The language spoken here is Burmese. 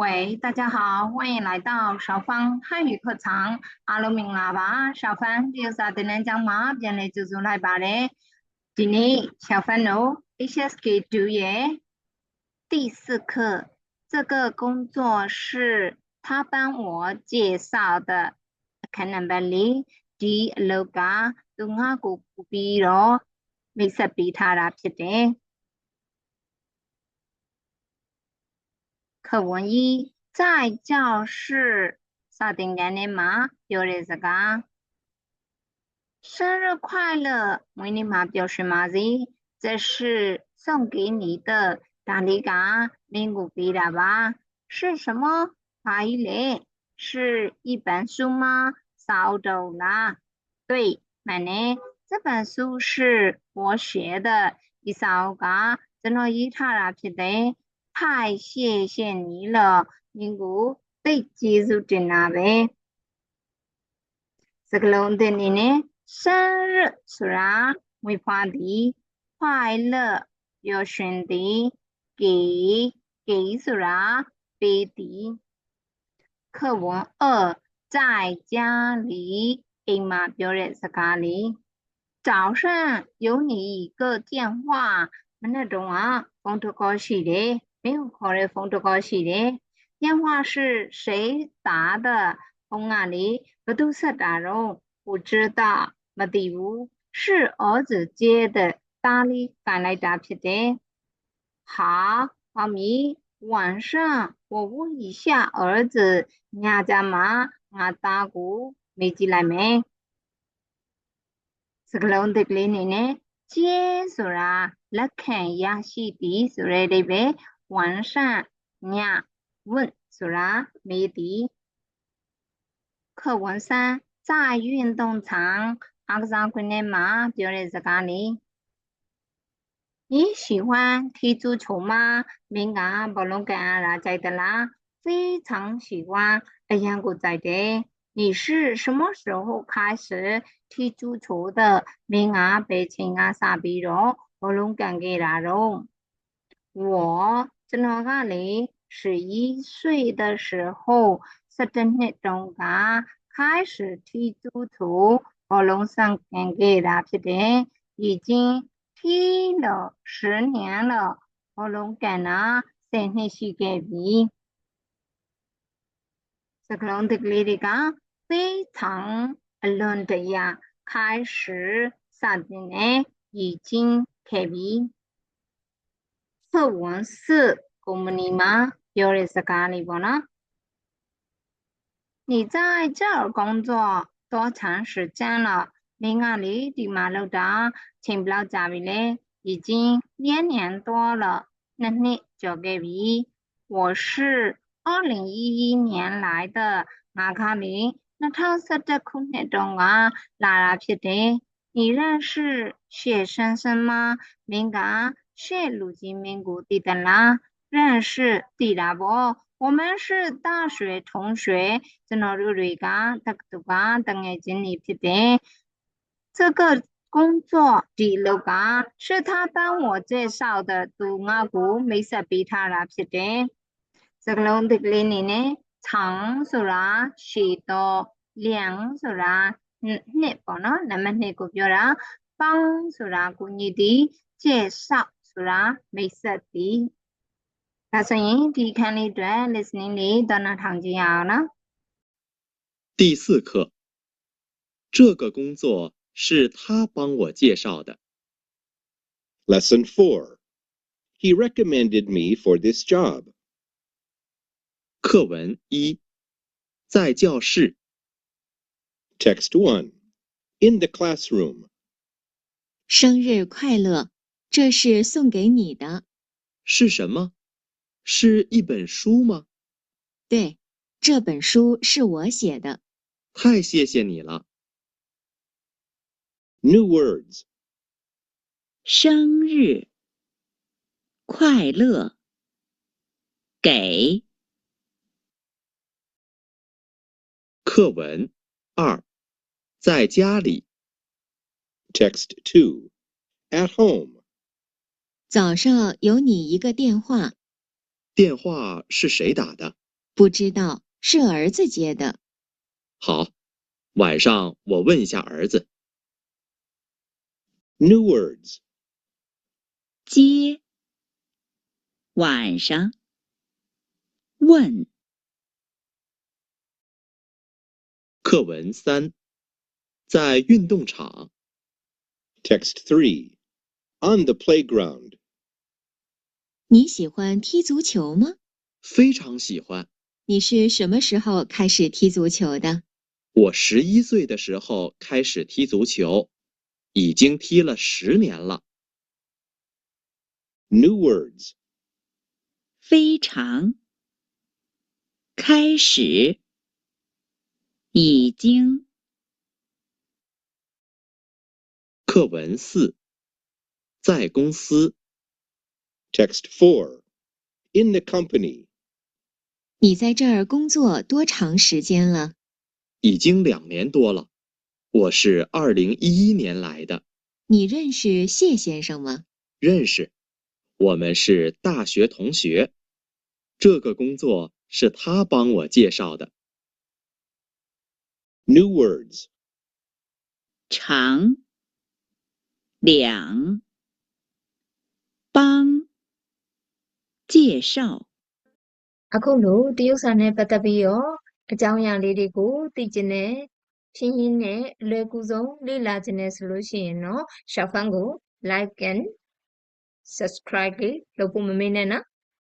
喂，大家好，欢迎来到小芳汉语课堂。阿罗明喇叭，小芳，你有啥子能讲吗？今就做来吧嘞。今天小芳喽，一些给读耶。第四课，这个工作是他帮我介绍的。看 number，第六个，东阿古古比罗，没事比他啦，撇的。课文一，在教室。萨丁干尼玛，有的是个。生日快乐，维尼玛表示满意，这是送给你的达礼嘎，林古比的吧？是什么？法语？是一本书吗？扫走啦。对，奶奶？这本书是我写的，一扫嘎，怎么一塌拉皮的？太谢谢你了မင်းကိုသိတ်ကျေးဇူးတင်တာပဲစကလုံးသစ်အနေနဲ့生日ဆိုတာမွေးဖွားသည်快乐ပျော်ရွှင်သည်给给ဆိုတာပေးသည်课文二在家里အိမ်မှာပြောတဲ့စကားလေး早上有你一个电话မနေ့တုန်းကဖုန်းတစ်ခေါ်ရှိတယ် မင်းကိုခေါ်တဲ့ဖုန်းတစ်ခေါ်ရှိတယ်电话是谁打的ဖုန်းကလေဘသူဆက်တာတော့不知道မသိဘူး是儿子接的တားလေးကန်လိုက်တာဖြစ်တယ်好好咪晚上我问一下儿子ညကြမှာငါသားကိုမေးကြည့်လိုက်မယ်စကလုံးတစ်ကလေးနေနဲ့ကျေးဆိုတာလက်ခံရရှိသည်ဆိုတဲ့အဓိပ္ပာယ် 完善伢问苏拉梅迪。课文三，在运动场阿克扎奎内马表的是咖喱。你喜欢踢足球吗？明个不龙干阿拉在的啦，非常喜欢，哎呀，我在的。你是什么时候开始踢足球的？明啊，北京啊，傻逼荣，我龙干给拉荣。我 ကျွန်တော်ကလေ11岁的时候17နှစ်တုန်းက开始踢足球ဘောလုံးဆန်ကန်ခဲ့တာဖြစ်တယ်已经踢了10年了ဘောလုံးကန်တာ10နှစ်ရှိခဲ့ပြီစကလုံးတကလေးတွေက非常အလွန်တရာ开始စတင်နေ已经ခဲ့ပြီ 课文四ကုမ္ပဏီမှာပြောတဲ့စကားလေးပေါ့နော်你在这儿工作多长时间了မင်းကလေဒီမှာလောက်တာချိန်ဘယ်လောက်ကြာပြီလဲ已经两年多了နှစ်နှစ်ကျော်ခဲ့ပြီ我是二零一一年来的ငါကလေ2011ခုနှစ်တုန်းကလာတာဖြစ်တယ်你认识谢先生吗မင်း က谢လူကြီးမင်းကိုသိသလား认识သိတာပေါ့我们是大学同学ကျွန်တော်တို့တွေကတက္ကသိုလ်ကတငယ်ချင်းတွေဖြစ်တယ်这个工作ဒီလုပ်က是他帮我介绍的သူငါ့ကိုမိတ်ဆက်ပေးထားတာဖြစ်တယ်စကလုံးတစ်လေးနေနဲ့长ဆိုတာရှည်တော့လျံဆိုတာနှစ်ပေါ့နော်နံပါတ်2ကိုပြောတာပေါင်းဆိုတာကိုညီသည်介绍 ဆိုတာမိတ်ဆက်သည်ဒါဆိုရင်ဒီခန်းလေးအတွက် listening လေးတော့နားထောင်ကြည့်ရအောင်နော်第四课，这个工作是他帮我介绍的。 Lesson 4. He recommended me for this job. 课文一，在教室。 Text 1. In the classroom. 生日快乐！ 这是送给你的。是什么？是一本书吗？对，这本书是我写的。太谢谢你了。New words. 生日快乐！给课文二，在家里。Text two, at home. 早上有你一个电话，电话是谁打的？不知道，是儿子接的。好，晚上我问一下儿子。New words. 接，晚上，问，课文三，在运动场。Text three. On the playground. 你喜欢踢足球吗？非常喜欢。你是什么时候开始踢足球的？我十一岁的时候开始踢足球，已经踢了十年了。New words. 非常，开始，已经，课文四，在公司。Text 4. In the company. 你在这儿工作多长时间了？已经两年多了，我是二零一一年来的，你认识谢先生吗？认识，我们是大学同学。这个工作是他帮我介绍的。 New words. 长，两，帮， 介绍。အခုလိုတရုတ်စာနဲ့ပတ်သက်ပြီးတော့အကြောင်းအရာလေးတွေကိုသိကျင်တဲ့ဖြင်းရင်းနဲ့အလွယ်ကူဆုံးလေ့လာကျင်တဲ့ဆိုလို့ရှိရင်တော့ရှောက်ဖန်းကို like and subscribe လေးလုပ်ဖို့မမေ့နဲ့နော်